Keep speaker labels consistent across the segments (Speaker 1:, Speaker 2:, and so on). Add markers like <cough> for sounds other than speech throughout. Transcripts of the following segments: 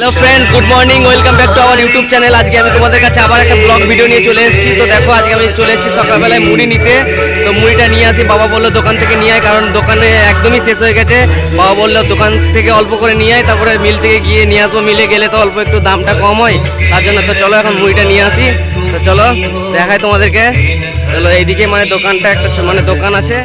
Speaker 1: Hello friend good morning welcome back to our YouTube channel আজকে আমি তোমাদের কাছে আবার একটা ব্লগ ভিডিও নিয়ে চলে এসেছি। তো দেখো, আজকে আমি চলে এসেছি সকালবেলায় মুড়ি নিতে। তো মুড়িটা নিয়ে আসি, বাবা বলল দোকান থেকে নিয়ে আয়, কারণ দোকানে একদমই শেষ হয়ে গেছে। বাবা বলল দোকান থেকে অল্প করে নিয়ে আয়, তারপরে মিল থেকে গিয়ে নিয়ে আসব। মিলে গেলে তো অল্প একটু দামটা কম হয়, তার জন্য তো চলো এখন মুড়িটা নিয়ে আসি। তো চলো, দেখাই তোমাদেরকে। চলো, এইদিকে মানে দোকানটা একটা মানে দোকান আছে।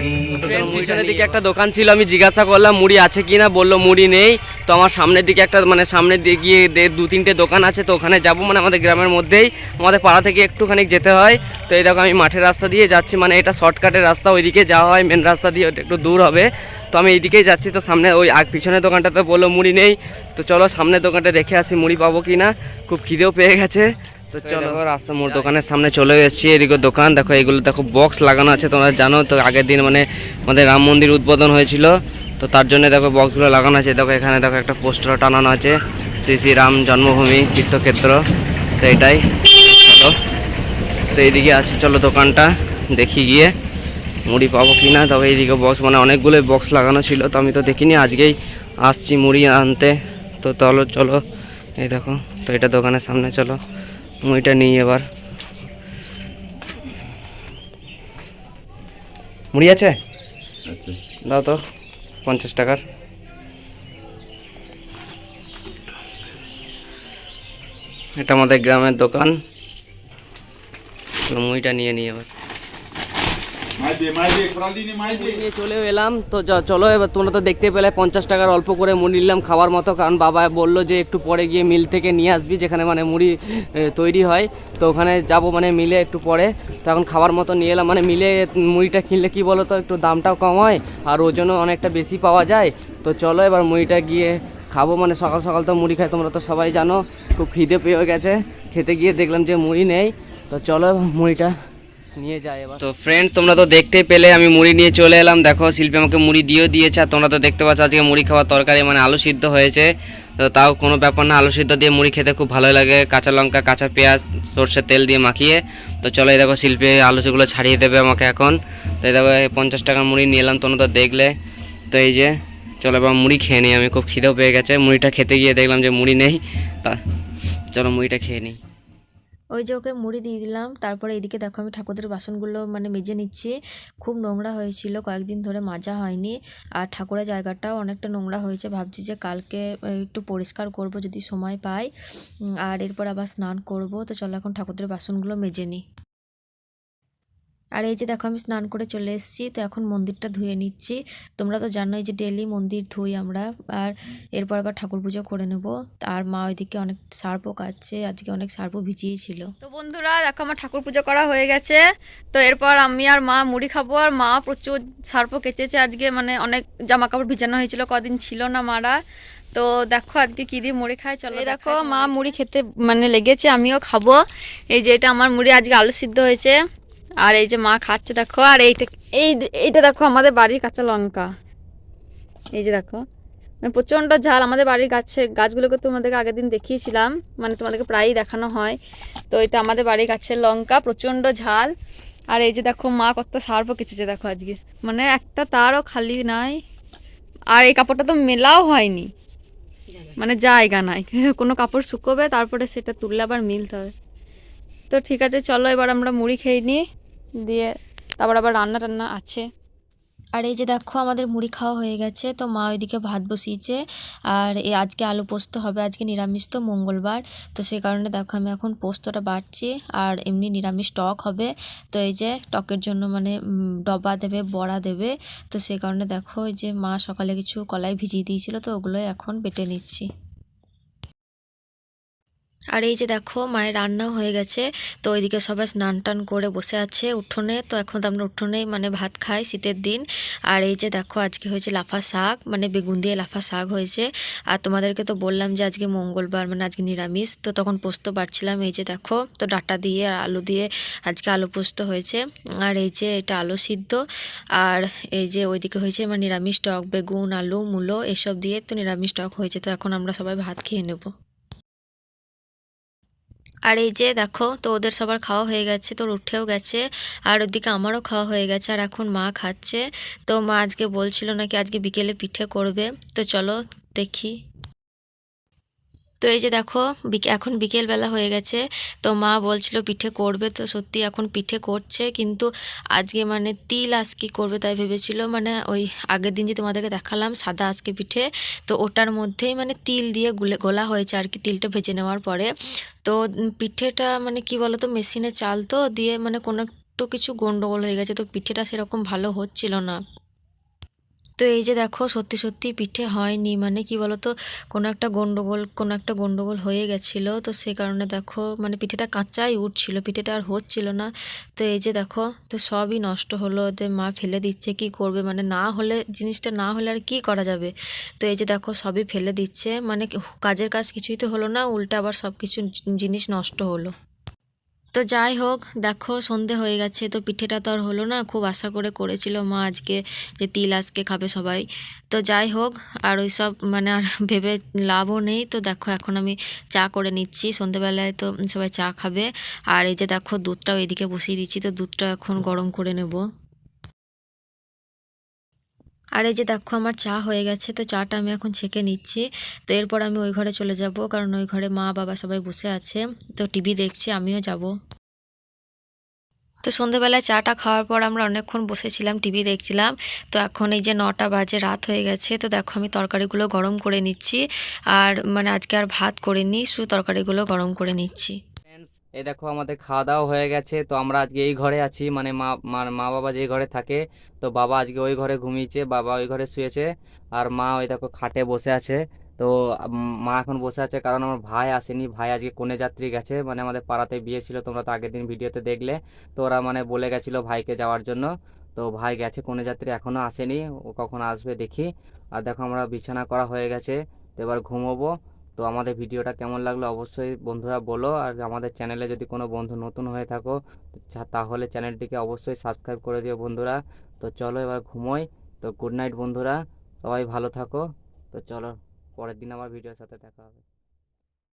Speaker 1: পিছনের দিকে একটা দোকান ছিল আমি জিজ্ঞাসা করলাম মুড়ি আছে কি না বলল মুড়ি নেই। তো আমার সামনের দিকে একটা মানে সামনের দিকে গিয়ে দে- তিনটে দোকান আছে তো ওখানে যাব মানে আমাদের গ্রামের মধ্যেই। আমাদের পাড়া থেকে একটুখানি যেতে হয়। তো এই দেখো আমি মাঠের রাস্তা দিয়ে যাচ্ছি মানে এটা শর্টকাটের রাস্তা ওইদিকে যাওয়া হয় মেন রাস্তা দিয়ে একটু দূর হবে। তো আমি এইদিকেই যাচ্ছি তো সামনে ওই আগ পিছনের দোকানটাতে বলল মুড়ি নেই। তো চলো সামনের দোকানটা দেখে আসি মুড়ি পাবো কি না খুব খিদেও পেয়ে গেছে। তো চলো। রাস্তা মোড় দোকানের সামনে চলে এসেছি। এদিকে দোকান দেখো এগুলো দেখো বক্স লাগানো আছে তোমরা জানো। তো আগের দিন মানে আমাদের রাম মন্দির উদ্বোধন হয়েছিল। তো তার জন্য দেখো বক্সগুলো লাগানো আছে। দেখো এখানে দেখো একটা পোস্টার টানানো আছে। শ্রী শ্রী রাম জন্মভূমি তীর্থক্ষেত্র। তো এটাই। চলো। তো এইদিকে আছে চলো দোকানটা দেখি গিয়ে মুড়ি পাবো কি না তবে এইদিকে বক্স মানে অনেকগুলোই বক্স লাগানো ছিল। তো আমি তো দেখিনি আজকেই আসছি মুড়ি আনতে। তো চলো চলো। এই দেখো তো এটা দোকানের সামনে চলো। মুড়িটা নিই এবার। মুড়ি আছে? দাও তো পঞ্চাশ টাকার। এটা আমাদের গ্রামের দোকান। মুড়িটা নিয়ে নিই এবার। নিয়ে চলেও এলাম। তো চলো এবার তোমরা তো দেখতে পেলে, পঞ্চাশ টাকার অল্প করে মুড়ি নিলাম খাওয়ার মতো, কারণ বাবা বলল যে একটু পরে গিয়ে মিল থেকে নিয়ে আসবি, যেখানে মানে মুড়ি তৈরি হয়। তো ওখানে যাব মানে মিলে একটু পরে। তো এখন খাওয়ার মতো নিয়ে এলাম মানে মিলে মুড়িটা কিনলে কি বলো তো, একটু দামটাও কম হয়, আর ওজনও অনেকটা বেশি পাওয়া যায়। তো চলো এবার মুড়িটা গিয়ে খাব মানে সকাল সকাল তো মুড়ি খাই, তোমরা তো সবাই জানো, খুব খিদে পেয়ে গেছে। খেতে গিয়ে দেখলাম যে মুড়ি নেই। তো চলো মুড়িটা নিয়ে যাই এবার। তো ফ্রেন্ড তোমরা তো দেখতেই পেলে, আমি মুড়ি নিয়ে চলে এলাম। দেখো, শিল্পী আমাকে মুড়ি দিয়েও দিয়েছে, আর তোমরা তো দেখতে পাচ্ছ, আজকে মুড়ি খাওয়ার তরকারি মানে আলু সিদ্ধ হয়েছে। তো তাও কোনো ব্যাপার না, আলু সিদ্ধ দিয়ে মুড়ি খেতে খুব ভালো লাগে। কাঁচা লঙ্কা, কাঁচা পেঁয়াজ, সর্ষের তেল দিয়ে মাখিয়ে। তো চলো, এই দেখো, শিল্পী আলু সেগুলো ছাড়িয়ে দেবে আমাকে এখন। তো এই দেখো পঞ্চাশ টাকার মুড়ি নিয়ে এলাম, তোমরা তো দেখলে। তো এই যে, চলো, এবার মুড়ি খেয়ে নিই, আমি খুব খিদেও পেয়ে গেছে। মুড়িটা খেতে গিয়ে দেখলাম যে মুড়ি নেই। তা, চলো, মুড়িটা খেয়ে নিই।
Speaker 2: ওই যে ওকে মুড়ি দিয়ে দিলাম, তারপরে এদিকে দেখো আমি ঠাকুরদের বাসনগুলো মানে মেজে নিচ্ছি। খুব নোংরা হয়েছিল, কয়েকদিন ধরে মাজা হয়নি। আর ঠাকুরের জায়গাটাও অনেকটা নোংরা হয়েছে, ভাবছি যে কালকে একটু পরিষ্কার করব যদি সময় পাই। আর এরপর আবার স্নান করব, তো চলো এখন ঠাকুরদের বাসনগুলো মেজে নিই। আর এই যে দেখো আমি স্নান করে চলে এসেছি তো এখন মন্দিরটা ধুয়ে নিচ্ছি। তোমরা তো জানোই যে ডেলি মন্দির ধুই আমরা আর এরপর আবার ঠাকুর পুজো করে নেব। আর মা ওইদিকে অনেক সার্পও কাটছে আজকে অনেক সার্পও ভিজিয়েছিল।
Speaker 3: তো বন্ধুরা দেখো আমার ঠাকুর পুজো করা হয়ে গেছে। তো এরপর আমি আর মা মুড়ি খাব আর মা প্রচুর সার্প কেচেছে আজকে মানে অনেক জামা কাপড় ভিজানো হয়েছিল কদিন ছিল না মারা। তো দেখো আজকে কি দিয়ে মুড়ি খায় চলো দেখো মা মুড়ি খেতে মানে লেগেছে আমিও খাব। এই যে এটা আমার মুড়ি আজকে আলু সিদ্ধ হয়েছে। আর এই যে মা খাচ্ছে, দেখো, আর এইটা, এই এইটা দেখো আমাদের বাড়ির কাঁচা লঙ্কা। এই যে দেখো মানে প্রচণ্ড ঝাল, আমাদের বাড়ির গাছে, গাছগুলোকে তোমাদেরকে আগের দিন দেখিয়েছিলাম মানে তোমাদেরকে প্রায়ই দেখানো হয়। তো এটা আমাদের বাড়ির গাছের লঙ্কা, প্রচণ্ড ঝাল। আর এই যে দেখো, মা কত সার্প কেচেছে, দেখো আজকে। মানে একটা তারও খালি নাই। আর এই কাপড়টা তো মেলাও হয়নি। মানে জায়গা নাই। <laughs> কোনো কাপড় শুকোবে, তারপরে সেটা তুললে আবার মিলতে হবে। তো ঠিক আছে, চলো এবার আমরা মুড়ি খেয়ে নিই। দিয়ে তারপর আবার রান্না টান্না আছে।
Speaker 2: আর এই যে দেখো আমাদের মুড়ি খাওয়া হয়ে গেছে, তো মা ওইদিকে ভাত বসিয়েছে। আর এই আজকে আলু পোস্ত হবে, আজকে নিরামিষ তো মঙ্গলবার। তো সেই কারণে দেখো আমি এখন পোস্তটা বাড়ছি, আর এমনি নিরামিষ টক হবে। তো এই যে টকের জন্য মানে ডবা দেবে, বড়া দেবে। তো সেই কারণে দেখো এই যে মা সকালে কিছু কলাই ভিজিয়ে দিয়েছিল, তো ওগুলোই এখন বেটে নিচ্ছি। আর এই যে দেখো, মায়ের রান্না হয়ে গেছে। তো ওইদিকে সবাই স্নান টান করে বসে আছে উঠোনে। তো এখন তো আমরা উঠোনেই মানে ভাত খাই শীতের দিন। আর এই যে দেখো, আজকে হয়েছে লাফা শাক মানে বেগুন দিয়ে লাফা শাক হয়েছে। আর তোমাদেরকে তো বললাম যে আজকে মঙ্গলবার মানে আজকে নিরামিষ। তো তখন পোস্ত পারছিলাম, এই যে দেখো, তো ডাটা দিয়ে আর আলু দিয়ে আজকে আলু পোস্ত হয়েছে। আর এই যে এটা আলু সিদ্ধ। আর এই যে ওইদিকে হয়েছে মানে নিরামিষ টক, বেগুন, আলু, মূলো, এসব দিয়ে তো নিরামিষ টক হয়েছে। তো এখন আমরা সবাই ভাত খেয়ে নেব। আর এই যে দেখো, তো ওদের সবার খাওয়া হয়ে গেছে, তোর উঠেও গেছে, আর ওদিকে আমারও খাওয়া হয়ে গেছে, আর এখন মা খাচ্ছে। তো মা আজকে বলছিল নাকি আজকে বিকেলে পিঠে করবে। তো চলো দেখি। তো এই যে দেখো এখন বিকেল বেলা হয়ে গেছে, তো মা বলছিল পিঠে করবে, তো সত্যি এখন পিঠে করছে, কিন্তু আজকে মানে তিল আজকে করবে তাই ভেবেছিল মানে ওই আগের দিন যে তোমাদেরকে দেখালাম সাদা আজকে পিঠে, তো ওটার মধ্যেই মানে তিল দিয়ে গুলে, গোলা হয়েছে আর কি, তিলটা ভেজে নেওয়ার পরে। তো পিঠেটা মানে কি বলতো, মেশিনে চাল তো, দিয়ে মানে কোনো একটু কিছু গন্ডগোল হয়ে গেছে, তো পিঠেটা সেরকম ভালো হচ্ছিল না। তো এই যে দেখো, সত্যি সত্যি পিঠে হয়নি। মানে কি বলতো, কোনো একটা গন্ডগোল, কোনো একটা গন্ডগোল হয়ে গেছিল। তো সেই কারণে দেখো মানে পিঠেটা কাঁচাই উঠছিল, পিঠেটা আর হচ্ছিল না। তো এই যে দেখো, তো সবই নষ্ট হলো। ওদের মা ফেলে দিচ্ছে, কি করবে? মানে না হলে, জিনিসটা না হলে আর কি করা যাবে? তো এই যে দেখো, সবই ফেলে দিচ্ছে। মানে কাজের কাজ কিছুই তো হলো না, উল্টা আবার সব কিছু জিনিস নষ্ট হলো। তো যাই হোক, দেখো সন্ধে হয়ে গেছে, তো পিঠেটা তো আর হলো না, খুব আশা করে করেছিল মা আজকে যে তিল আজকে খাবে সবাই। তো যাই হোক, আর ওই সব মানে আর <laughs> ভেবে লাভও নেই, তো দেখো এখন আমি চা করে নিচ্ছি, সন্ধেবেলায় তো সবাই চা খাবে। আর এই যে দেখো দুধটাও এদিকে বসিয়ে দিচ্ছি, তো দুধটা এখন গরম করে নেব। আর এই যে দেখো আমার চা হয়ে গেছে, তো চাটা আমি এখন ছেঁকে নিচ্ছি। তো এরপর আমি ওই ঘরে চলে যাব, কারণ ওই ঘরে মা, বাবা সবাই বসে আছে। তো টিভি দেখছি, আমিও যাব। তো সন্ধেবেলায় চাটা খাওয়ার পর আমরা অনেকক্ষণ বসেছিলাম, টিভি দেখছিলাম। তো এখন এই যে নটা বাজে, রাত হয়ে গেছে, তো দেখো আমি তরকারিগুলো গরম করে নিচ্ছি। আর মানে আজকে আর ভাত করিনি, শুধু তরকারিগুলো গরম করে নিচ্ছি।
Speaker 4: এই দেখো আমাদের খাওয়া দাওয়া হয়ে গেছে। তো আমরা আজকে এই ঘরে আছি মানে মা মা বাবা যে ঘরে থাকে, তো বাবা আজকে ওই ঘরে ঘুমিয়েছে, বাবা ওই ঘরে শুয়েছে, আর মা ওই দেখো খাটে বসে আছে। তো মা এখন বসে আছে কারণ আমার ভাই আসেনি। ভাই আজকে কনে যাত্রী গেছে মানে আমাদের পাড়াতে বিয়ে ছিল, তোমরা তো আগের দিন ভিডিওতে দেখলে। তো ওরা মানে বলে গেছিল ভাইকে যাওয়ার জন্য। তো ভাই গেছে কনে যাত্রী এখনও আসেনি, ও কখন আসবে দেখি। আর দেখো আমরা বিছানা করা হয়ে গেছে, তো এবার ঘুমোবো। তো আমাদের ভিডিওটা কেমন লাগল অবশ্যই বন্ধুরা বলো। আর আমাদের চ্যানেলে যদি কোনো বন্ধু নতুন হয়ে থাকো তাহলে চ্যানেলটিকে অবশ্যই সাবস্ক্রাইব করে দিও বন্ধুরা। তো চলো এবার ঘুমোই। তো গুড নাইট বন্ধুরা। সবাই ভালো থাকো। তো চলো পরের দিন আবার ভিডিওর সাথে দেখা হবে।